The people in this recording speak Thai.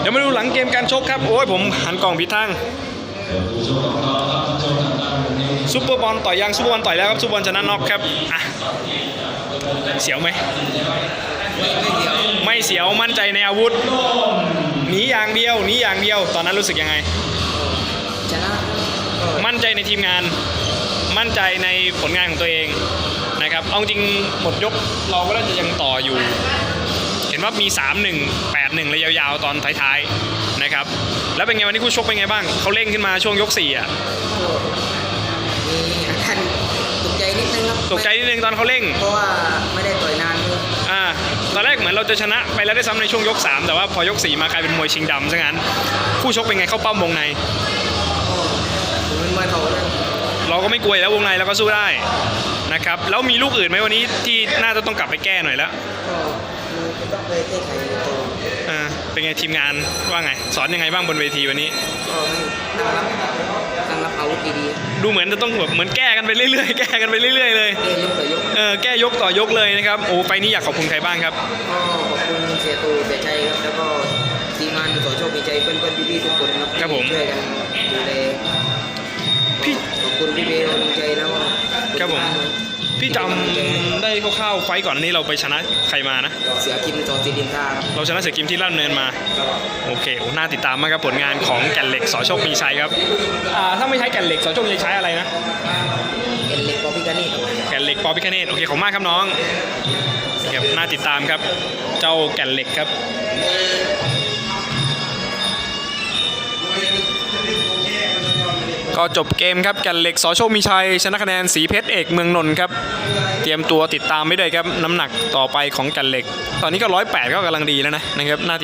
เดี๋ยวมาดูหลังเกมการชกครับ โอ้ยผมหันกล่องผิดทางซูเปอร์บอลต่อยยังซูเปอร์บอลต่อยแล้วครับซูเปอร์บอลชนะน็อกครับอะเสียวไหมไม่เสียวมั่นใจในอาวุธหนีอย่างเดียวหนีอย่างเดียว ตอนนั้นรู้สึกยังไงมั่นใจในทีมงาน มั่นใจในผลงานของตัวเองนะครับเอาจริงหมดยกเราก็น่าจะยังต่ออยู่ เห็นว่ามี 3 1 8 1เลยยาวๆ ตอนท้ายๆนะครับ แล้วเป็นไงวันนี้คู่ชกเป็นไงบ้างเขาเร่งขึ้นมาช่วงยก4อะมีอาการตกใจนิดนึงครับตกใจนิดนึงตอนเขาเร่ง เพราะว่าไม่ได้ต่อยนานเลยอ่าตอนแรกเหมือนเราจะชนะไปแล้วได้วยซ้ำในช่วงยก 3 แต่ว่าพอยก 4 มากลายเป็นมวยชิงดำซะงั้นคู่ชกเป็นไงเข้าเป้ามวงในก็ผมเป็นมวยเขาเลยเราก็ไม่กลัวอยู่แล้ววงในเราก็สู้ได้นะครับแล้วมีลูกอื่นไหมวันนี้ที่น่าจะต้องกลับไปแก้หน่อยแล้วก็คือ ต้องไปแก้ไขตัวอ่าเป็นไงทีมงานว่าไง สอนยังไงบ้างบนเวทีวันนี้ก็ให้ตั้งรับตั้งรับอาวุธดีดูเหมือนจะต้องแบบเหมือนแก้กันไปเรื่อยๆแก้กันไปเรื่อยๆเลยๆเล่นยกต่อยกเออแก้ยกต่อยกเลยนะครับโอ้ไฟล์นี้อยากขอบคุณใครบ้างครับก็ขอบคุณเสียตูเสียชัยครับแล้วก็ทีมงานขอโชคมีใจเพื่อนๆพี่ๆทุกคนครับครับผมที่ช่วยกัน ครับผม พี่จำได้คร่าวๆไฟล์ก่อนอันนี้เราไปชนะใครมานะ เสือคิมจอซีดินตาครับ เราชนะเสือกิมที่ลาดดำเนินมา โอเคโอ้น่าติดตามมากครับผลงานของแก่นเหล็กสอโชคมีชัยครับอ่าถ้าไม่ใช้แก่นเหล็กสอโชคมีชัยใช้อะไรนะเอ็นเล็กปอพิกานี่ครับ แก่นเหล็กปอพิคเนตโอเคขอบคุณมากครับน้องครับน่าติดตามครับ เจ้าแก่นเหล็กครับ ก็จบเกมครับแก่นเหล็กสอโชคมีชัย ชนะคะแนนสีเพชรเอกเมืองนนท์ครับเตรียมตัวติดตามไม่ได้ครับน้ำหนักต่อไปของแก่นเหล็ก ตอนนี้ก็ร้อยแปดก็กำลังดีแล้วนะนะครับน่า